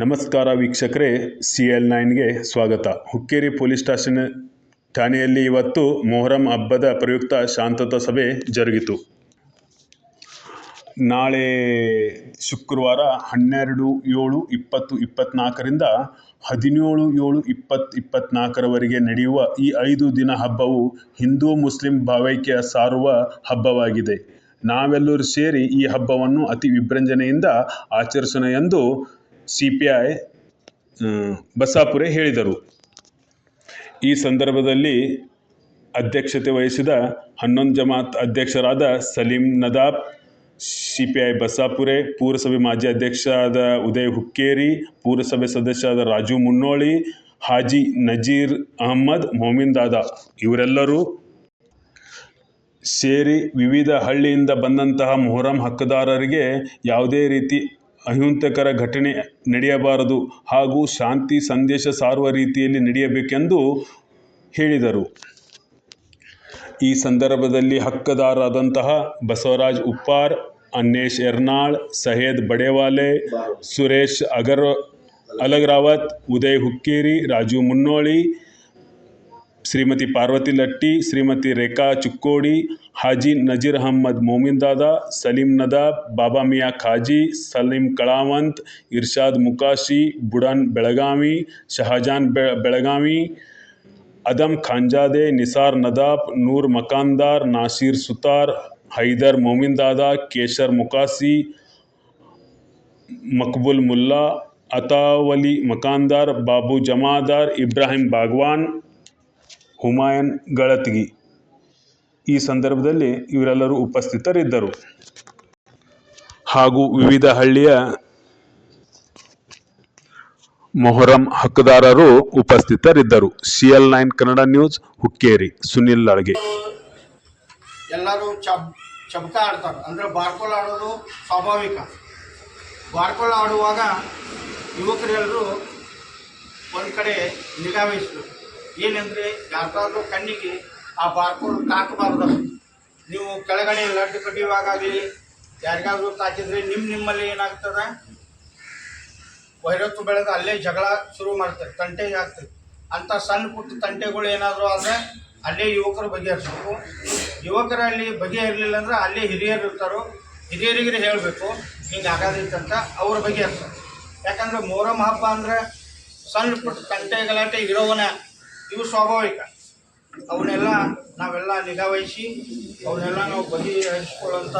ನಮಸ್ಕಾರ ವೀಕ್ಷಕರೇ C L ನೈನ್ಗೆ ಸ್ವಾಗತ. ಹುಕ್ಕೇರಿ ಪೊಲೀಸ್ ಸ್ಟೇಷನ್ ಠಾಣೆಯಲ್ಲಿ ಇವತ್ತು ಮೊಹರಂ ಹಬ್ಬದ ಪ್ರಯುಕ್ತ ಶಾಂತತಾ ಸಭೆ ಜರುಗಿತು. ನಾಳೆ ಶುಕ್ರವಾರ ಹನ್ನೆರಡು ಏಳು ಇಪ್ಪತ್ತು ಇಪ್ಪತ್ತ್ನಾಲ್ಕರಿಂದ ಹದಿನೇಳು, ಏಳು ಇಪ್ಪತ್ತು ಇಪ್ಪತ್ತ್ನಾಲ್ಕರವರೆಗೆ ನಡೆಯುವ ಈ ಐದು ದಿನ ಹಬ್ಬವು ಹಿಂದೂ ಮುಸ್ಲಿಂ ಭಾವೈಕ್ಯ ಸಾರುವ ಹಬ್ಬವಾಗಿದೆ. ನಾವೆಲ್ಲರೂ ಸೇರಿ ಈ ಹಬ್ಬವನ್ನು ಅತಿ ವಿಭ್ರಂಜನೆಯಿಂದ ಆಚರಿಸೋಣ ಎಂದು ಸಿ ಪಿ ಐ ಬಸಾಪುರೆ ಹೇಳಿದರು. ಈ ಸಂದರ್ಭದಲ್ಲಿ ಅಧ್ಯಕ್ಷತೆ ವಹಿಸಿದ ಹನ್ನೊಂದು ಜಮಾತ್ ಅಧ್ಯಕ್ಷರಾದ Salim Nadab C P I Basapure, ಪುರಸಭೆ ಮಾಜಿ ಅಧ್ಯಕ್ಷರಾದ ಉದಯ್ ಹುಕ್ಕೇರಿ, ಪೂರಸಭೆ ಸದಸ್ಯರಾದ ರಾಜು ಮುನ್ನೋಳಿ, ಹಾಜಿ ನಜೀರ್ ಅಹಮ್ಮದ್ ಮೊಮಿನ್ ದಾದಾ ಇವರೆಲ್ಲರೂ ಸೇರಿ ವಿವಿಧ ಹಳ್ಳಿಯಿಂದ ಬಂದಂತಹ ಮೊಹರಂ ಹಕ್ಕುದಾರರಿಗೆ ಯಾವುದೇ ರೀತಿ ಅಹಿಂಸಕರ ಘಟನೆ ನಡೆಯಬಾರದು ಹಾಗೂ ಶಾಂತಿ ಸಂದೇಶ ಸಾರುವ ರೀತಿಯಲ್ಲಿ ನಡೆಯಬೇಕೆಂದು ಹೇಳಿದರು. ಈ ಸಂದರ್ಭದಲ್ಲಿ ಹಕ್ಕುದಾರರಾದಂತಹ ಬಸವರಾಜ್ ಉಪ್ಪಾರ್ अन्नेश एरनाल, सहेद बड़े वाले सुरेश अगर, अलग रावत, उदय हुक्केरी, राजू मुन्नोली, श्रीमती पार्वती लट्टी, श्रीमती रेखा चुक्कोड़ी, हाजी नजीर अहमद मोमिन दादा, सलीम नदाब, बाबा मियाँ खाजी, सलीम कलावंत, इरशाद मुकाशी, बुड़न बेलगामी शाहजान बेलगामी अदम खानजादे निसार नदाब, नूर मकानदार नासिर सुतार ಹೈದರ್ ಮೊಮಿನ್ ದಾದಾ, ಕೇಶರ್ ಮುಕಾಸಿ, ಮಕ್ಬುಲ್ ಮುಲ್ಲಾ, ಅತಾವಲಿ ಮಕಾಂದಾರ್, ಬಾಬು ಜಮಾದಾರ್, ಇಬ್ರಾಹಿಂ ಬಾಗ್ವಾನ್, ಹುಮಾಯನ್ ಗಳತ್ಗಿ. ಈ ಸಂದರ್ಭದಲ್ಲಿ ಇವರೆಲ್ಲರೂ ಉಪಸ್ಥಿತರಿದ್ದರು. ಹಾಗೂ ವಿವಿಧ ಹಳ್ಳಿಯ ಮೊಹರಂ ಹಕ್ಕುದಾರರು ಉಪಸ್ಥಿತರಿದ್ದರು. C L nine Kannada news, Hukkeri, Sunil Adge ಎಲ್ಲರೂ ಚಬ್ ಚಬ್ಕ ಆಡ್ತಾರೆ. ಅಂದರೆ ಬಾರ್ಕೋಲ್ ಆಡೋದು ಸ್ವಾಭಾವಿಕ. ಬಾರ್ಕೋಲ್ ಆಡುವಾಗ ಯುವಕರೆಲ್ಲರೂ ಒಂದು ಕಡೆ ನಿಗಾ ವಹಿಸಬೇಕು. ಏನಂದರೆ ಯಾರ್ದಾದ್ರೂ ಕಣ್ಣಿಗೆ ಆ ಬಾರ್ಕೋಲ್ ತಾಕಬಾರ್ದು. ನೀವು ಕೆಳಗಡೆ ಲಡ್ಡು ಕಡಿಯುವಾಗಲಿ ಯಾರಿಗಾದ್ರೂ ತಾಕಿದ್ರೆ ನಿಮ್ಮ ನಿಮ್ಮಲ್ಲಿ ಏನಾಗ್ತದೆ? ವೈರತ್ತು ಬೆಳೆದು ಅಲ್ಲೇ ಜಗಳ ಶುರು ಮಾಡ್ತಾರೆ ತಂಟೆಗೆ ಆಗ್ತದೆ ಅಂಥ ಸಣ್ಣ ಪುಟ್ಟ ತಂಟೆಗಳು ಏನಾದರೂ ಆದರೆ ಅಲ್ಲೇ ಯುವಕರು ಬಗೆಹರಿಸ್ಬೇಕು. ಯುವಕರಲ್ಲಿ ಬಗೆಹರಿಲಿಲ್ಲ ಅಂದ್ರೆ ಅಲ್ಲಿ ಹಿರಿಯರು ಇರ್ತಾರೋ ಹಿರಿಯರಿಗೆ ಹೇಳಬೇಕು, ಹಿಂಗೆ ಆಗೋದಿತ್ತಂತ ಅವ್ರ ಇರ್ತಾರೆ. ಯಾಕಂದ್ರೆ ಮೊಹರಂ ಹಬ್ಬ ಅಂದರೆ ಸಣ್ಣ ಪುಟ್ಟ ತಂಟೆ ಗಲಾಟೆ ಇರೋವನ ಇವು ಸ್ವಾಭಾವಿಕ. ಅವನ್ನೆಲ್ಲ ನಾವೆಲ್ಲ ನಿಗಾವಹಿಸಿ ಅವನ್ನೆಲ್ಲ ನಾವು ಬಗೆಹರಿಸ್ಕೊಳ್ಳೋಂಥ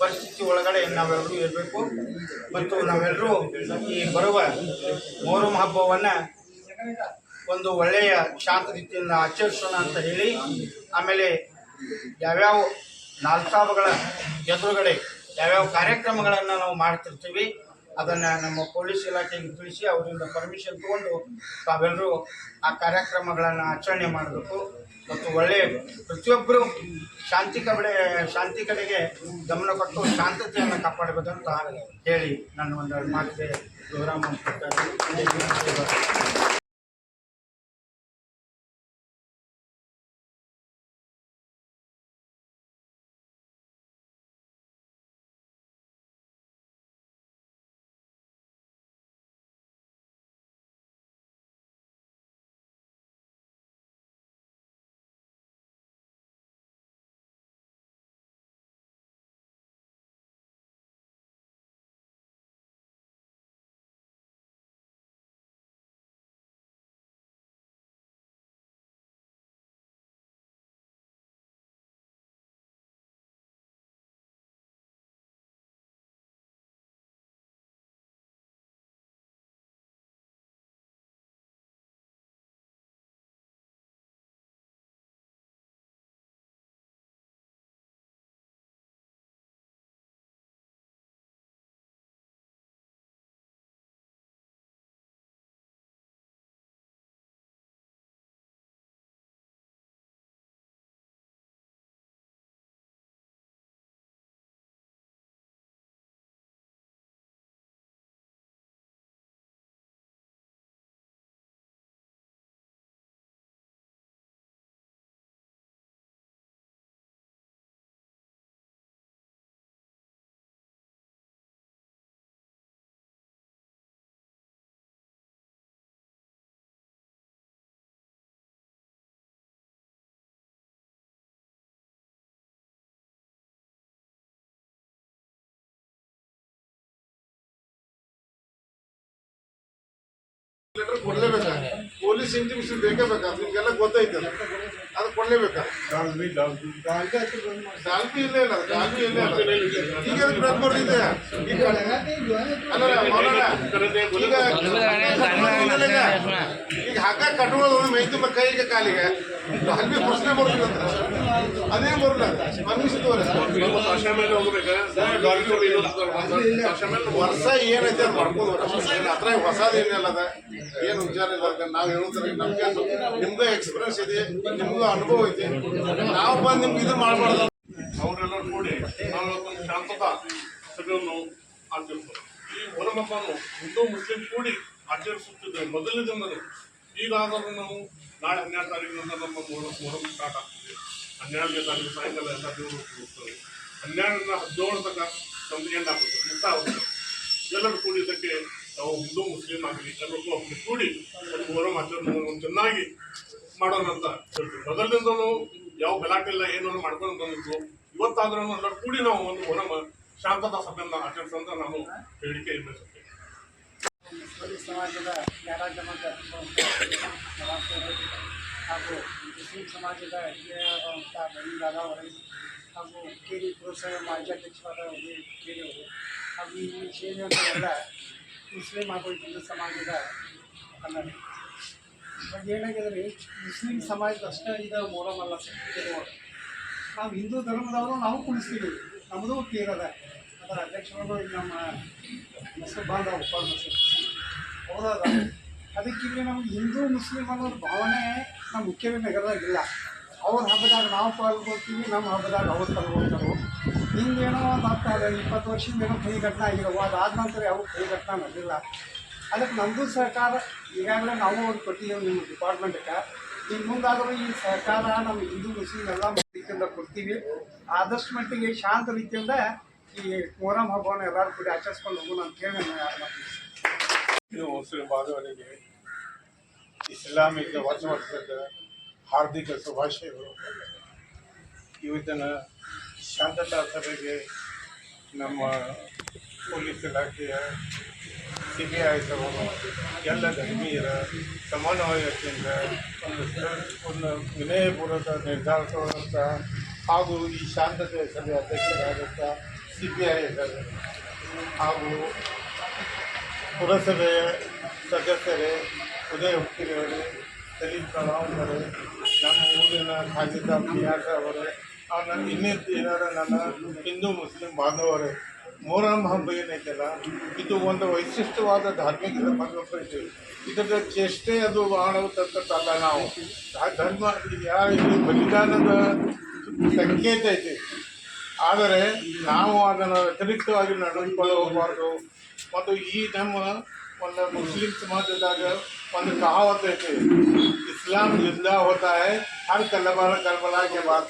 ಪರಿಸ್ಥಿತಿ ಒಳಗಡೆ ನಾವೆಲ್ಲರೂ ಇರಬೇಕು. ಮತ್ತು ನಾವೆಲ್ಲರೂ ಈ ಬರುವ ಮೊಹರಂ ಹಬ್ಬವನ್ನು ಒಂದು ಒಳ್ಳೆಯ ಶಾಂತ ರೀತಿಯಿಂದ ಆಚರಿಸೋಣ ಅಂತ ಹೇಳಿ, ಆಮೇಲೆ ಯಾವ್ಯಾವ ನಾಲ್ಕಾಬಗಳ ಎದುರುಗಡೆ ಯಾವ್ಯಾವ ಕಾರ್ಯಕ್ರಮಗಳನ್ನು ನಾವು ಮಾಡ್ತಿರ್ತೀವಿ, ಅದನ್ನು ನಮ್ಮ ಪೊಲೀಸ್ ಇಲಾಖೆಗೆ ತಿಳಿಸಿ ಅವರಿಂದ ಪರ್ಮಿಷನ್ ತಗೊಂಡು ತಾವೆಲ್ಲರೂ ಆ ಕಾರ್ಯಕ್ರಮಗಳನ್ನು ಆಚರಣೆ ಮಾಡಬೇಕು. ಮತ್ತು ಒಳ್ಳೆಯ ಪ್ರತಿಯೊಬ್ಬರು ಶಾಂತಿ ಕಡೆ ಶಾಂತಿ ಕಡೆಗೆ ಗಮನ ಕೊಟ್ಟು ಶಾಂತತೆಯನ್ನು ಕಾಪಾಡಬೇಕಂತ ಹೇಳಿ ನನ್ನ ಒಂದು ಮಾತಿಗೆ ವಿರಾಮ ಇದ್ದೀನಿ. ಲೆಟರ್ ಪೊಲೀಸ್ ಇಂಟಿಮೇಷನ್ ಬೇಕೇ ಬೇಕಾ ನಿಮಗೆಲ್ಲ ಗೊತ್ತೈತೆ ಅದು ಕೊಡಲೇಬೇಕಾ? ದಾಲ್ಬಿ ಇಲ್ಲೇ ಇಲ್ಲ ದಾಲ್ಬಿ ಇಲ್ಲೇ ಇಲ್ಲ. ಈಗ ಅದಕ್ಕೆ ರದ್ದು ಬರ್ತಿದೆ ಈಗ ಅಲ್ಲ ಈಗ ಹಗ್ಗ ಕಟ್ಟುವುದು ಮೈ ತುಂಬ ಕೈಗೆ ಕಾಲಿಗೆ. ಅಲ್ಲಿ ಪ್ರಶ್ನೆ ಬರ್ತದೆ ಅದೇ ಬರಲ್ಲ. ಪರ್ಮಿಷನ್ ವರ್ಷ ಏನೈತೆ ಅದು ಮಾಡ್ಬೋದು. ಅದ್ರ ಹೊಸದು ಏನಿಲ್ಲ ಅದ. ಏನು ವಿಚಾರ ಇಲ್ಲ. ನಾವು ಹೇಳ್ತಾರೆ ನಮ್ಗೆ ನಿಮ್ದು ಎಕ್ಸ್ಪೀರಿಯನ್ಸ್ ಇದೆ ನಿಮ್ಗೂ ಅನುಭವ ಐತಿ ನಾವು ಬಂದು ನಿಮ್ಗೆ ಇದು ಮಾಡಬಾರ್ದು. ಅವರೆಲ್ಲರೂ ನೋಡಿ ನಾವು ಸಭೆಯನ್ನು ಆಚರಿಸ್ತೇವೆ ಈ ಹೊರಮಬ್ಬನ್ನು ಹಿಂದೂ ಮುಸ್ಲಿಂ ಕೂಡಿ ಆಚರಿಸುತ್ತಿದ್ದೇವೆ ಮೊದಲನೇ ದಿನದಲ್ಲಿ ಈಗಾದರೂ ನಾವು ನಾಳೆ ಹನ್ನೆರಡು ತಾರೀಕಿನಿಂದ ನಮ್ಮ ಮೊಹರಂ ಸ್ಟಾರ್ಟ್ ಆಗ್ತದೆ. ಹನ್ನೆರಡನೇ ತಾರೀಕು ಸಾಯಂಕಾಲ ಎಲ್ಲ ದೇವರು ಹೋಗ್ತವೆ ಹನ್ನೆರಡರಿಂದ ಹದಿನೇಳು ತನಕ ನಮ್ದು ಎಂಡ್ ಆಗುತ್ತೆ, ಮುಕ್ತ ಆಗುತ್ತೆ. ಎಲ್ಲರೂ ಕೂಡಿ ಇದಕ್ಕೆ ನಾವು ಹಿಂದೂ, ಮುಸ್ಲಿಂ ಆಗಲಿ ಎಲ್ಲರಿಗೂ ಅವ್ರಿಗೆ ಕೂಡಿ ಒಂದು ಮೊಹರಂ ಆಚರಣೆಯನ್ನು ಚೆನ್ನಾಗಿ ಮಾಡೋಣ ಅಂತ ಹೇಳ್ತೀವಿ. ಮೊದಲಿನಿಂದಲೂ ಯಾವ ಗಲಾಟೆ ಇಲ್ಲ ಏನನ್ನು ಮಾಡ್ಕೊಂಡು ಬಂದಿದ್ದು ಇವತ್ತಾದ್ರೂ ಎಲ್ಲರೂ ಕೂಡಿ ನಾವು ಒಂದು ಮೊಹರಂ ಶಾಂತತಾ ಸಭೆಯನ್ನು ಆಚರಿಸಂತ ನಾನು ಹೇಳಿಕೆ ಬಯಸುತ್ತೇನೆ ಸಮಾಜದ ಹಾಗೂ ಮುಸ್ಲಿಂ ಸಮಾಜದ ಹಿರಿಯರಾದಂಥ ಬಳಿಗಾದ ಅವರೇ ಹಾಗೂ ಕೇರಿ ಪುರಸಭೆ ಮಾಜಿ ಅಧ್ಯಕ್ಷರಾದ ಉದಯ ಕೇರಿ ಅವರು. ಹಾಗೂ ಈ ಸೇರಿದಂತೆಲ್ಲ ಮುಸ್ಲಿಂ ಹಾಗೂ ಹಿಂದೂ ಸಮಾಜದ ಕನ್ನಡ. ಬಟ್ ಏನಾಗಿದ್ರೆ ಮುಸ್ಲಿಂ ಸಮಾಜದ ಅಷ್ಟೇ ಇದು ಅಲ್ಲ ಕೆಲವರು ನಾವು ಹಿಂದೂ ಧರ್ಮದವರು ನಾವು ಕುಣಿಸ್ತೀವಿ, ನಮ್ಮದು ಕೇರದ ಅದರ ಅಧ್ಯಕ್ಷರು ನಮ್ಮ ಮುಸ್ಲಿಂ ಬಾಂಧವ ಹೆಸರು ಹೌದದ ಅದಕ್ಕೆ ನಮ್ಗೆ ಹಿಂದೂ ಮುಸ್ಲಿಂ ಅನ್ನೋದು ಭಾವನೆ ನಮ್ಮ ಮುಖ್ಯವೇ ನಗರದಾಗಿಲ್ಲ ಅವ್ರ ಹಬ್ಬದಾಗ ನಾವು ಪಾಲ್ಗೊಳ್ತೀವಿ, ನಮ್ಮ ಹಬ್ಬದಾಗ ಅವ್ರು ಪಾಲ್ಗೊಳ್ತಾರೆ? ಹಿಂಗೇನೋ ಒಂದು ಹತ್ತು ಇಪ್ಪತ್ತು ವರ್ಷದಿಂದ ಏನೋ ಕೈ ಘಟನೆ ಆಗಿರೋ ಅದಾದ ನಂತರ ಯಾವ ಕೈ ಘಟನೆ ನಡೆದಿಲ್ಲ ಅದಕ್ಕೆ ನಮ್ಮದು ಸರ್ಕಾರ, ಈಗಾಗಲೇ ನಾವು ಒಂದು ಕೊಟ್ಟಿದ್ದೀವಿ ನಿಮ್ಮ ಡಿಪಾರ್ಟ್ಮೆಂಟ್ಗೆ. ಈಗ ಮುಂದಾದರೂ ಈ ಸರ್ಕಾರ ನಮ್ಮ ಹಿಂದೂ ಮುಸ್ಲಿಂ ಎಲ್ಲ ರೀತಿಯಿಂದ ಕೊಡ್ತೀವಿ. ಆದಷ್ಟು ಮಟ್ಟಿಗೆ ಶಾಂತ ರೀತಿಯಿಂದ ಈ ಮೊಹರಂ ಹಬ್ಬವನ್ನು ಎಲ್ಲರೂ ಕೂಡಿ ಆಚರಿಸ್ಕೊಂಡು ಹೋಗೋಣ ಅಂತ ಹೇಳಿ ನಾನು ಯಾರು ಮಾಡ್ತೀನಿ ಇಸ್ಲಾಮಿಕ ವರ್ಷದ ಹಾರ್ದಿಕ ಶುಭಾಶಯಗಳು. ಇವತ್ತಿನ ಶಾಂತತಾ ಸಭೆಗೆ ನಮ್ಮ ಪೊಲೀಸ್ ಇಲಾಖೆಯ ಸಿ ಬಿ ಐ ಎಲ್ಲ ಧರ್ಮೀಯರ ಸಮನ್ವಯತೆಯಿಂದ ಒಂದು ಒಂದು ವಿನಯಪೂರ್ವಕ ನಿರ್ಧಾರ ತಗೊಂಡಂಥ ಹಾಗೂ ಈ ಶಾಂತತೆಯ ಸಭೆ ಅಧ್ಯಕ್ಷರಾದಂಥ ಸಿ ಬಿ ಐ ಹಾಗೂ ಪುರಸಭೆಯ ಸದಸ್ಯರೇ ಉದಯ ಹುಕ್ಕಿರವರೇ ಸಲೀಂ ಕಲಾಂ ಅವರೇ ನಮ್ಮ ಊರಿನ ಖಾಜಿದ ಅವರೇ ಅವನ ಇನ್ನೇ ಏನಾರ ನನ್ನ ಹಿಂದೂ ಮುಸ್ಲಿಂ ಬಾಂಧವರೇ ಮೊಹರಂ ಹಬ್ಬ ಏನೈತಲ್ಲ ಇದು ಒಂದು ವೈಶಿಷ್ಟ್ಯವಾದ ಧಾರ್ಮಿಕ ಐತಿ ಇದರ ಚೇಷ್ಟೆ ಅದು ಮಾಡುವಂಥದ್ದಲ್ಲ ನಾವು. ಆ ಧರ್ಮ ಯಾವ ಇದು ಬಲಿದಾನದ ಸಂಕೇತ ಐತಿ ಆದರೆ ನಾವು ಅದನ್ನು ವ್ಯತಿರಿಕ್ತವಾಗಿ ನಡೆದುಕೊಂಡು ಹೋಗಬಾರ್ದು ಮತ್ತು ಈ ನಮ್ಮ ಒಂದು ಮುಸ್ಲಿಂ ಸಮಾಜದಾಗ ಒಂದು ಕಹಾವತ್ ಐತಿ ಇಸ್ಲಾಂ ಜಿಂದಾ ಹೋತಾ है हर करबला करबला के बाद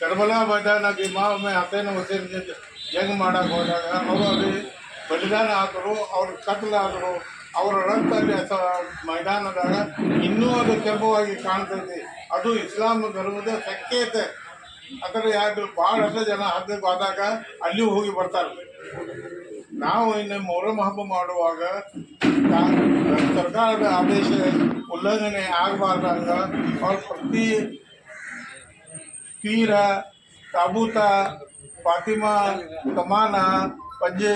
ಕರ್ಬಲಾ ಮೈದಾನ ಇಮಾಮ್ ಹಸೇನ್ ಹುಸೇನ್ ಜಂಗ್ ಮಾಡಕ್ಕೆ ಹೋದಾಗ ಅವರು ಅಲ್ಲಿ ಬಲಿದಾನ ಆದರು ಅವ್ರ ಕತ್ಲಾದರು ಅವರ ರಕ್ತ ಅಲ್ಲಿ ಹಸ ಮೈದಾನದಾಗ ಇನ್ನೂ ಅದು ಕೆಂಪವಾಗಿ ಕಾಣ್ತೈತಿ ಅದು ಇಸ್ಲಾಂ ಧರ್ಮದ ಸಂಕೇತ ಅದರ ಯಾರು ಭಾಳಷ್ಟು ಜನ ಹಬ್ಬಕ್ಕೆ ಹೋದಾಗ ಅಲ್ಲಿಯೂ ಹೋಗಿ ಬರ್ತಾರೆ ನಾವು ಇನ್ನು ಮೊಹರಂ ಹಬ್ಬ ಮಾಡುವಾಗ ಸರ್ಕಾರದ ಆದೇಶ ಉಲ್ಲಂಘನೆ ಆಗಬಾರ್ದಂಗ ಅವ್ರ ಪ್ರತಿ ಪೀರ ತಾಬೂತ, ಫಾತಿಮಾ, ಕಮಾನ, ಪಂಜೆ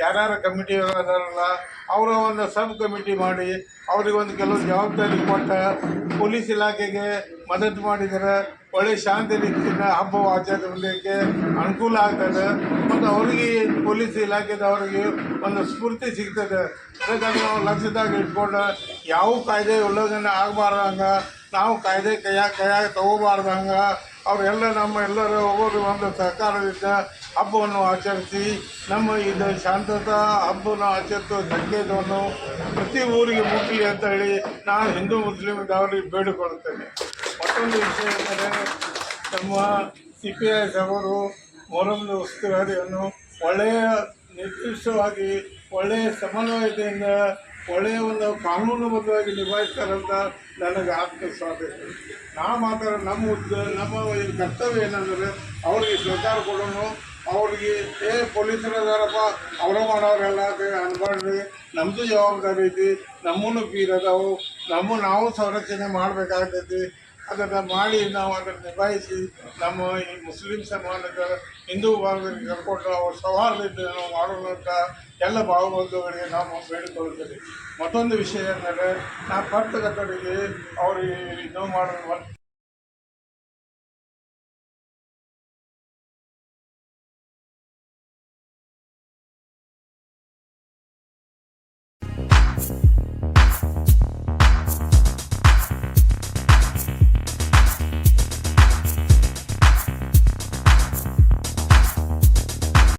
ಯಾರ್ಯಾರ ಕಮಿಟಿ ಅದಾರಲ್ಲ ಅವರ ಒಂದು ಸಬ್ ಕಮಿಟಿ ಮಾಡಿ ಅವ್ರಿಗೆ ಒಂದು ಕೆಲವು ಜವಾಬ್ದಾರಿ ಕೊಟ್ಟ ಪೊಲೀಸ್ ಇಲಾಖೆಗೆ ಮದತ್ ಮಾಡಿದರೆ ಒಳ್ಳೆ ಶಾಂತಿ ರೀತಿಯಿಂದ ಹಬ್ಬ ಆಚರಣೆಗೆ ಅನುಕೂಲ ಆಗ್ತದೆ. ಮತ್ತು ಅವರಿಗೆ ಪೊಲೀಸ್ ಇಲಾಖೆದವರಿಗೆ ಒಂದು ಸ್ಫೂರ್ತಿ ಸಿಗ್ತದೆ. ಅದಕ್ಕಾಗಿ ನಾವು ಲಕ್ಷ್ಯದಾಗ ಇಟ್ಕೊಂಡು ಯಾವ ಕಾಯ್ದೆ ಉಲ್ಲಂಘನೆ ಆಗಬಾರ್ದಂಗೆ, ನಾವು ಕಾಯ್ದೆ ಕೈಯಾಗಿ ಕೈಯಾಗ ತಗೋಬಾರ್ದಂಗೆ, ಅವರೆಲ್ಲ ನಮ್ಮ ಎಲ್ಲರೂ ಒಬ್ಬರು ಒಂದು ಸಹಕಾರದಿಂದ ಹಬ್ಬವನ್ನು ಆಚರಿಸಿ, ನಮ್ಮ ಇದು ಶಾಂತತಾ ಹಬ್ಬವನ್ನು ಆಚರಿಸುವ ಸಂಕೇತವನ್ನು ಪ್ರತಿ ಊರಿಗೆ ಮುಟ್ಟಲಿ ಅಂತ ಹೇಳಿ ನಾನು ಹಿಂದೂ ಮುಸ್ಲಿಂ ಅವರಿಗೆ ಬೇಡಿಕೊಳ್ಳುತ್ತೇನೆ. ಮತ್ತೊಂದು ವಿಷಯ ಎಂದರೆ, ನಮ್ಮ ಸಿ ಪಿ ಐ ಅವರು ಮೊಹರಂನ ಉಸ್ತುವಾರಿಯನ್ನು ಒಳ್ಳೆಯ ನಿರ್ದಿಷ್ಟವಾಗಿ ಒಳ್ಳೆಯ ಸಮನ್ವಯತೆಯಿಂದ ಒಳ್ಳೆಯ ಒಂದು ಕಾನೂನುಬದ್ಧವಾಗಿ ನಿಭಾಯಿಸ್ತಾರಂತ ನನಗೆ ಆತ್ಮವಿಶ್ವಾಸ ಇದೆ. ನಾವು ಮಾತ್ರ ನಮ್ಮ ನಮ್ಮ ಕರ್ತವ್ಯ ಏನಂದರೆ, ಅವರಿಗೆ ಸಹಕಾರ ಕೊಡೋಣ ಅವ್ರಿಗೆ ಏ ಪೊಲೀಸರು ಅದಾರಪ್ಪ ಅವರು ಮಾಡೋರೆಲ್ಲ ಅನ್ಕೊಂಡ್ರಿ ನಮ್ಮದು ಜವಾಬ್ದಾರಿ ಐತಿ, ನಮ್ಮನ್ನು ಬೀರದವು, ನಮ್ಮ ನಾವು ಸಂರಕ್ಷಣೆ ಮಾಡಬೇಕಾಗ್ತೈತಿ. ಅದನ್ನು ಮಾಡಿ ನಾವು ಅದನ್ನು ನಿಭಾಯಿಸಿ ನಮ್ಮ ಈ ಮುಸ್ಲಿಂ ಸಮಾಜದ ಹಿಂದೂ ಭಾಗದಲ್ಲಿ ಕರ್ಕೊಂಡು ಅವ್ರ ಸೌಹಾರ್ದತೆ ನಾವು ಮಾಡೋಣ ಅಂತ ಎಲ್ಲ ಭಾವಬಂಧುಗಳಿಗೆ ನಾವು ಬೇಡಿಕೊಳ್ತೀವಿ ಮತ್ತೊಂದು ವಿಷಯ ಅಂದರೆ ಪಟ್ಟದ ಕಡೆಗೆ ಅವ್ರಿಗೆ ಇದು ಮಾಡೋ